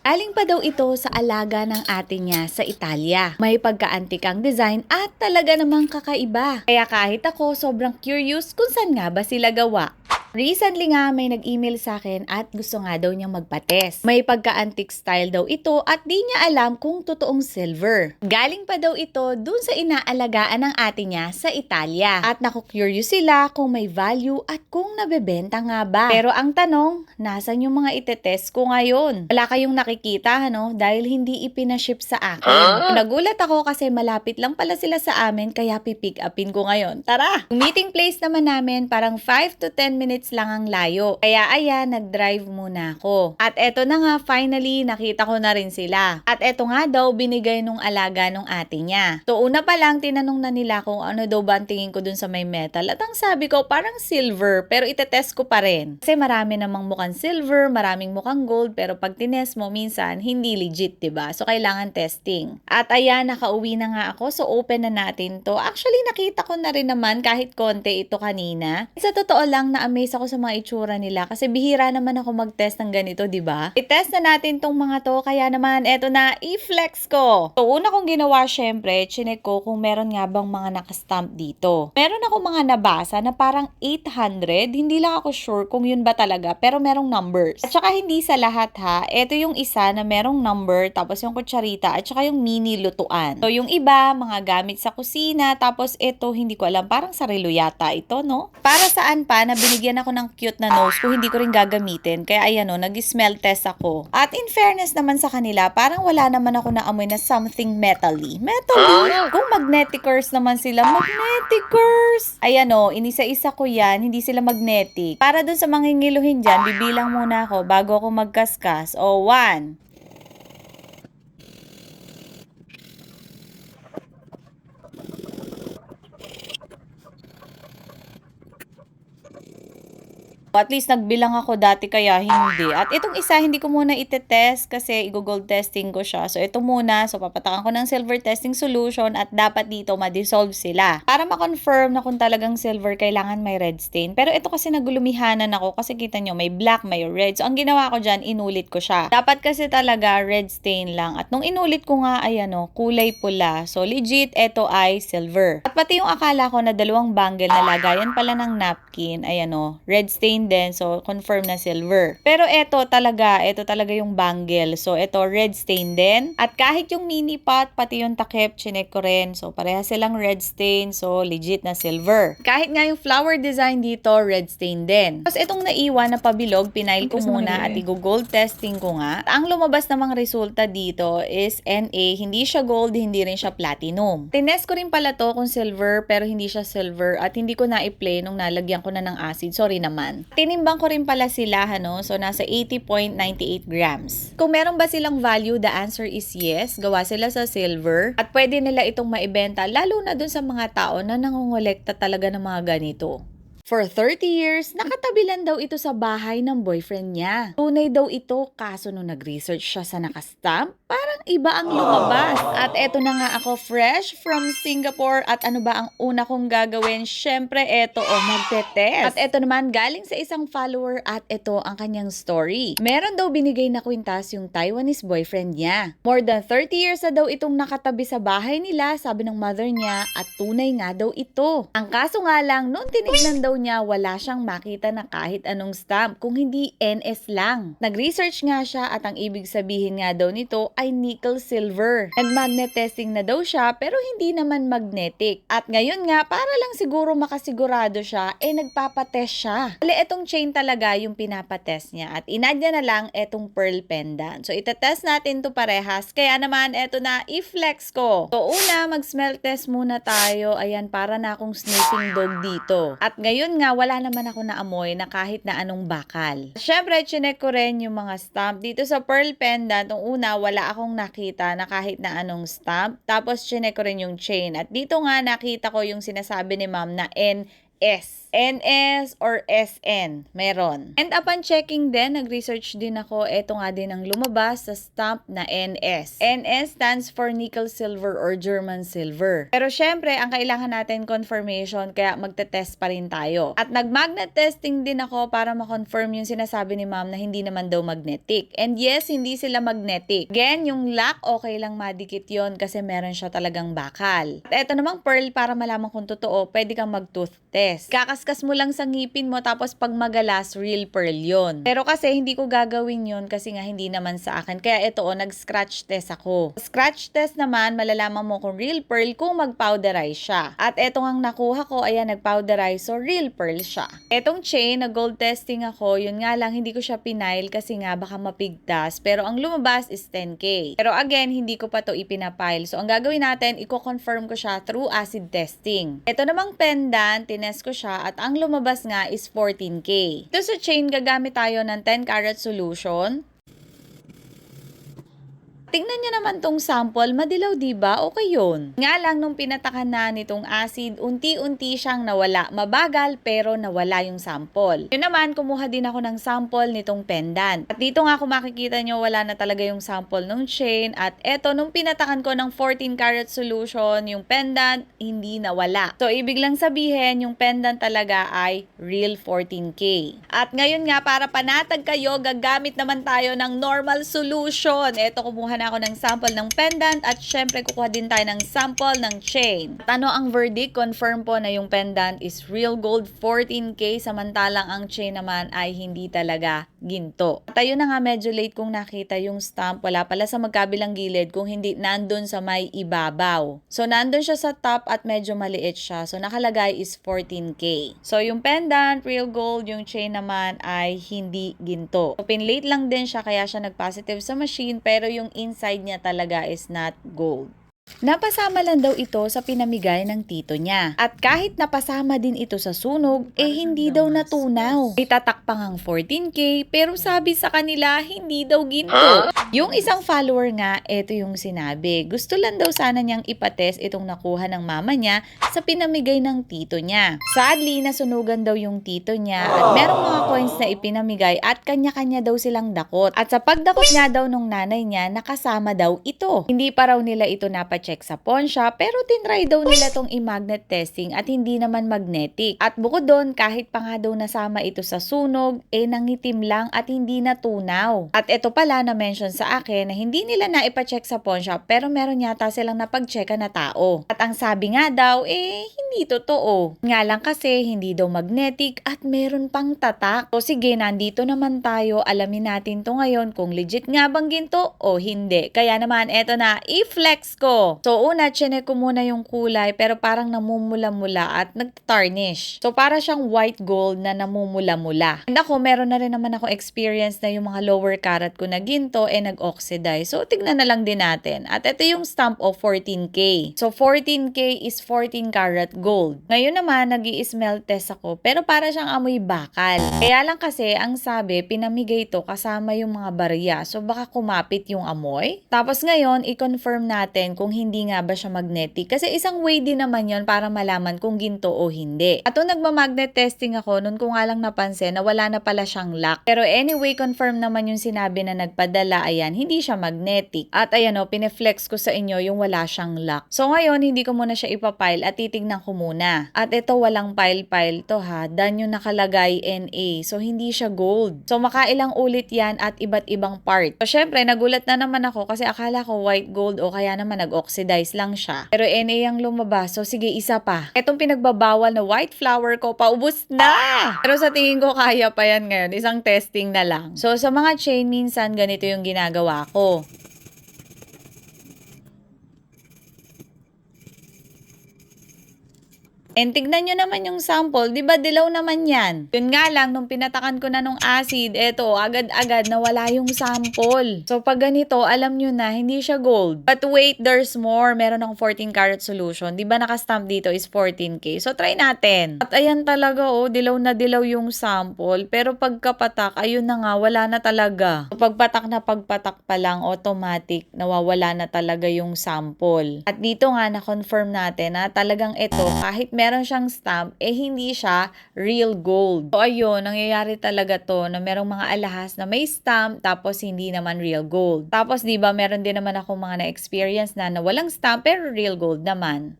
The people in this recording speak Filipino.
Aling pa daw ito sa alaga ng ate niya sa Italia. May pagka-antique ang design at talaga namang kakaiba. Kaya kahit ako sobrang curious kung saan nga ba sila gawa. Recently nga may nag-email sa akin at gusto nga daw niyang magpates. May pagka-antique style daw ito at di niya alam kung totoong silver. Galing pa daw ito dun sa inaalagaan ng ate niya sa Italia. At naku-curious sila kung may value at kung nabebenta nga ba. Pero ang tanong, nasan yung mga itetest ko ngayon? Wala kayong nakikita, ano? Dahil hindi ipinaship sa akin. Nagulat ako kasi malapit lang pala sila sa amin kaya pipick upin ko ngayon. Tara! Yung meeting place naman namin parang 5 to 10 minutes lang ang layo. Kaya ayan, nag-drive muna ako. At eto na nga, finally, nakita ko na rin sila. At eto nga daw, binigay nung alaga nung ate niya. So una pa lang, tinanong na nila kung ano daw ba ang tingin ko dun sa may metal. At ang sabi ko, parang silver, pero itetest ko pa rin. Kasi marami namang mukhang silver, maraming mukhang gold, pero pag tinest mo, minsan, hindi legit, ba So kailangan testing. At ayan, nakauwi na nga ako, so open na natin to. Actually, nakita ko na rin naman kahit konti ito kanina. Sa totoo lang, na-amaze ako sa mga itsura nila kasi bihira naman ako mag-test ng ganito, 'di ba? I-test na natin tong mga to, kaya naman eto na, i-flex ko. So una kong ginawa syempre, chinek ko kung meron nga bang mga nakastamp dito. Meron ako mga nabasa na parang 800, hindi lang ako sure kung yun ba talaga, pero merong numbers. At saka hindi sa lahat ha, eto yung isa na merong number, tapos yung kutsarita, at saka yung mini lutuan. So yung iba, mga gamit sa kusina, tapos eto, hindi ko alam, parang sarilo yata ito, no? Para saan pa na binigyan ako ng cute na nose ko, hindi ko rin gagamitin. Kaya ayan o, nag-smell test ako. At in fairness naman sa kanila, parang wala naman ako naamoy na something metally. Metally? Kung magneticers naman sila, magneticers! Ayan o, inisa-isa ko yan, hindi sila magnetic. Para dun sa mangingiluhin dyan, bibilang muna ako bago ako magkaskas. O, one, At least nagbilang ako dati kaya hindi. At itong isa hindi ko muna itetest kasi i-gold testing ko siya. So ito muna, so papatakan ko ng silver testing solution at dapat dito ma-dissolve sila. Para ma-confirm na kung talagang silver kailangan may red stain. Pero ito kasi nagulumihanan ako kasi kita nyo may black, may red. So ang ginawa ko dyan, inulit ko siya. Dapat kasi talaga red stain lang. At nung inulit ko nga ay ano, kulay pula. So legit, ito ay silver. At pati yung akala ko na dalawang bangle na lagayan pala ng napkin ay ano, red stain din. So, confirm na silver. Pero ito talaga, ito talaga yung bangle. So, ito red stain din. At kahit yung mini pot, pati yung takip, chinek ko rin. So, pareha silang red stain. So, legit na silver. Kahit nga yung flower design dito, red stain din. Tapos itong naiwan na pabilog, pinail ko muna at i-gold testing ko nga. Ang lumabas namang resulta dito is NA, hindi siya gold, hindi rin siya platinum. Tinest ko rin pala to kung silver, pero hindi siya silver at hindi ko na i-play nung nalagyan ko na ng acid. Sorry naman. Tinimbang ko rin pala sila, ano? So, nasa 80.98 grams. Kung meron ba silang value, the answer is yes. Gawa sila sa silver. At pwede nila itong maibenta, lalo na dun sa mga tao na nangongolekta talaga ng mga ganito. For 30 years, nakatabi lang daw ito sa bahay ng boyfriend niya. Tunay daw ito, kaso nung nag-research siya sa nakastamp, parang iba ang lumabas. At eto na nga ako fresh from Singapore at ano ba ang una kong gagawin? Syempre, eto o magte-test. At eto naman galing sa isang follower at eto ang kanyang story. Meron daw binigay na kwintas yung Taiwanese boyfriend niya. More than 30 years na daw itong nakatabi sa bahay nila, sabi ng mother niya, at tunay nga daw ito. Ang kaso nga lang, noon tinignan daw niya, wala siyang makita na kahit anong stamp, kung hindi NS lang. Nag-research nga siya at ang ibig sabihin nga daw nito ay nickel silver. Nag-magnet testing na daw siya pero hindi naman magnetic. At ngayon nga, para lang siguro makasigurado siya, eh nagpapatest siya. Bali, etong chain talaga yung pinapatest niya. At inad niya na lang etong pearl pendant. So, itetest natin to parehas. Kaya naman, eto na, i-flex ko. So, una, mag-smell test muna tayo. Ayan, para na akong sniffing dog dito. At ngayon nga, wala naman ako naamoy na kahit na anong bakal. Siyempre, chinek ko rin yung mga stamp. Dito sa pearl pendant, nung una, wala akong nakita na kahit na anong stamp. Tapos, chinek ko rin yung chain. At dito nga, nakita ko yung sinasabi ni ma'am na N S. NS or SN, meron. And upon checking din, nag-research din ako, eto nga din ang lumabas sa stamp na NS. NS stands for nickel silver or German silver. Pero syempre, ang kailangan natin confirmation, kaya magte-test pa rin tayo. At nag-magnet testing din ako para ma-confirm yung sinasabi ni ma'am na hindi naman daw magnetic. And yes, hindi sila magnetic. Again, yung lock, okay lang madikit yon kasi meron siya talagang bakal. At eto namang pearl, para malaman kung totoo, pwede kang mag-tooth test. Kakaskas mo lang sa ngipin mo, tapos pag magalas, real pearl yon. Pero kasi hindi ko gagawin yon kasi nga hindi naman sa akin. Kaya ito, oh, nag-scratch test ako. Scratch test naman, malalaman mo kung real pearl kung mag-powderize siya. At eto ang nakuha ko, ayan, nag-powderize, so real pearl siya. Etong chain, nag-gold testing ako, yun nga lang, hindi ko siya pinail kasi nga baka mapigtas. Pero ang lumabas is 10K. Pero again, hindi ko pa to ipinapile. So, ang gagawin natin, i-confirm ko siya through acid testing. Ito namang pendant, tinest ko siya at ang lumabas nga is 14K. Ito sa chain, gagamit tayo ng 10 carat solution. Tingnan niyo naman tong sample, madilaw 'di ba? Okay 'yun. Nga lang nung pinatakan na nitong acid, unti-unti siyang nawala. Mabagal pero nawala yung sample. Yun naman, kumuha din ako ng sample nitong pendant. At dito nga kung makikita nyo, wala na talaga yung sample ng chain. At eto, nung pinatakan ko ng 14 karat solution, yung pendant, hindi nawala. So, ibig lang sabihin, yung pendant talaga ay real 14K. At ngayon nga, para panatag kayo, gagamit naman tayo ng normal solution. Eto, kumuha na ako ng sample ng pendant at syempre kukuha din tayo ng sample ng chain. At ano ang verdict? Confirm po na yung pendant is real gold 14K samantalang ang chain naman ay hindi talaga ginto. At ayun na nga medyo late kong nakita yung stamp. Wala pala sa magkabilang gilid kung hindi nandun sa may ibabaw. So nandun siya sa top at medyo maliit siya. So nakalagay is 14K. So yung pendant, real gold, yung chain naman ay hindi ginto. So pinlate lang din siya kaya siya nag-positive sa machine pero yung inside niya talaga is not gold. Napasama lang daw ito sa pinamigay ng tito niya. At kahit napasama din ito sa sunog, eh hindi daw natunaw. Itatakpang ang 14k pero sabi sa kanila hindi daw ginto. Yung isang follower nga, ito yung sinabi. Gusto lang daw sana niyang ipatest itong nakuha ng mama niya sa pinamigay ng tito niya. Sadly, nasunugan daw yung tito niya at merong mga coins na ipinamigay at kanya-kanya daw silang dakot. At sa pagdakot nga daw nung nanay niya, nakasama daw ito. Hindi pa raw nila ito napacheck sa pawn shop pero tinry daw nila tong i-magnet testing at hindi naman magnetic. At bukod doon, kahit pa nga daw nasama ito sa sunog, eh nangitim lang at hindi natunaw. At ito pala na mention sa akin na hindi nila na ipacheck sa pawn shop pero meron yata silang napag-checka na tao. At ang sabi nga daw, eh hindi totoo. Nga lang kasi hindi daw magnetic at meron pang tatak. So sige, nandito naman tayo, alamin natin to ngayon kung legit nga bang ginto o hindi. Kaya naman, eto na, i-flex ko. So una, chinek ko muna yung kulay pero parang namumula-mula at nag-tarnish. So para siyang white gold na namumula-mula. And ako, meron na rin naman ako experience na yung mga lower carat ko na ginto eh nag-oxidize. So tignan na lang din natin. At ito yung stamp of 14K. So 14K is 14 karat gold. Ngayon naman, nag smell test ako pero para siyang amoy bakal. Kaya lang kasi, ang sabi, pinamigay to kasama yung mga barya. So baka kumapit yung amoy. Tapos ngayon, i-confirm natin kung hindi nga ba siya magnetic. Kasi isang way din naman yon para malaman kung ginto o hindi. At nung nagma-magnet testing ako, nun ko nga lang napansin na wala na pala siyang lock. Pero anyway, confirm naman yung sinabi na nagpadala, ayan, hindi siya magnetic. At ayan o, pineflex ko sa inyo yung wala siyang lock. So ngayon, hindi ko muna siya ipapile at titignan ko muna. At ito, walang pile-pile to ha. Dan yung nakalagay NA. So hindi siya gold. So makailang ulit yan at iba't ibang part. So syempre, nagulat na naman ako kasi akala ko white gold o kaya naman nag-oxidize lang siya. Pero NA ang lumabas. So sige, isa pa. Etong pinagbabawal na white flower ko, paubos na! Pero sa tingin ko, kaya pa yan ngayon. Isang testing na lang. So sa mga chain, minsan ganito yung ginagawa ko. And tignan nyo naman yung sample, di ba dilaw naman yan? Yun nga lang, nung pinatakan ko na nung acid, eto, agad-agad nawala yung sample. So pag ganito, alam nyo na, hindi siya gold. But wait, there's more. Meron akong 14 karat solution. Di ba nakastamp dito is 14K? So try natin. At ayan talaga, oh, dilaw na dilaw yung sample. Pero pagkapatak, ayun na nga, wala na talaga. So pagpatak na pagpatak pa lang, automatic, nawawala na talaga yung sample. At dito nga, na-confirm natin na talagang ito, kahit meron siyang stamp, eh hindi siya real gold. So ayun, nangyayari talaga to na merong mga alahas na may stamp tapos hindi naman real gold. Tapos 'di ba, meron din naman ako mga na-experience na na walang stamp pero real gold naman.